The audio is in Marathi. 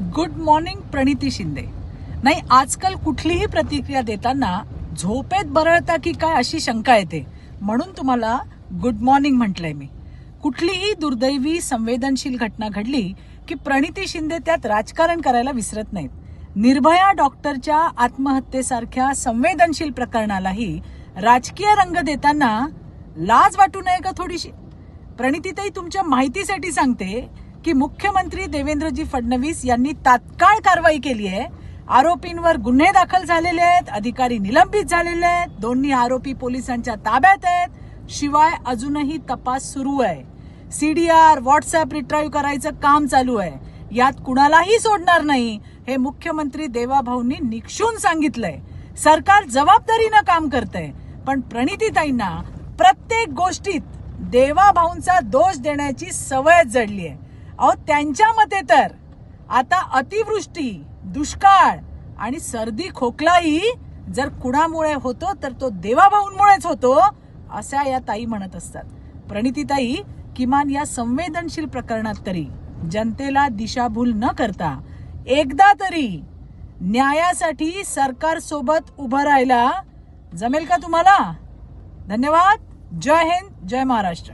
Good morning Praniti Shinde. नाही आजकाल कुठलीही प्रतिक्रिया देताना झोपेत बरळता की काय अशी शंका येते. म्हणून तुम्हाला गुड मॉर्निंग म्हटलंय मी. कुठलीही दुर्दैवी संवेदनशील घटना घडली की प्रणिती शिंदे त्यात राजकारण करायला विसरत नाहीत. निर्भया डॉक्टरच्या आत्महत्येसारख्या संवेदनशील प्रकरणालाही राजकीय रंग देताना लाज वाटू नये का थोडीशी? प्रणितीताई तुमच्या माहितीसाठी सांगते की मुख्यमंत्री देवेंद्रजी फडणवीस यांनी तात्काळ कारवाई केली आहे. आरोपींवर गुन्हे दाखल झालेले आहेत अधिकारी निलंबित झालेले आहेत दोन्ही आरोपी पोलिसांच्या ताब्यात आहेत शिवाय अजूनही तपास सुरू आहे. सीडीआर व्हॉट्सअप रिट्राईव्ह करायचं काम चालू आहे. यात कुणालाही सोडणार नाही हे मुख्यमंत्री देवाभाऊंनी निक्षून सांगितलंय. सरकार जबाबदारीनं काम करतंय पण प्रणितीताईंना प्रत्येक गोष्टीत देवाभाऊंचा दोष देण्याची सवयच जडली आहे अहो त्यांच्या मते तर. आता अतिवृष्टी दुष्काळ आणि सर्दी खोकलाही जर कुणामुळे होतो तर तो देवाभाऊंमुळेच होतो अशा या ताई म्हणत असतात. प्रणितीताई किमान या संवेदनशील प्रकरणात तरी जनतेला दिशाभूल न करता एकदा तरी न्यायासाठी सरकार सोबत उभं राहायला जमेल का तुम्हाला? धन्यवाद. जय हिंद जय महाराष्ट्र.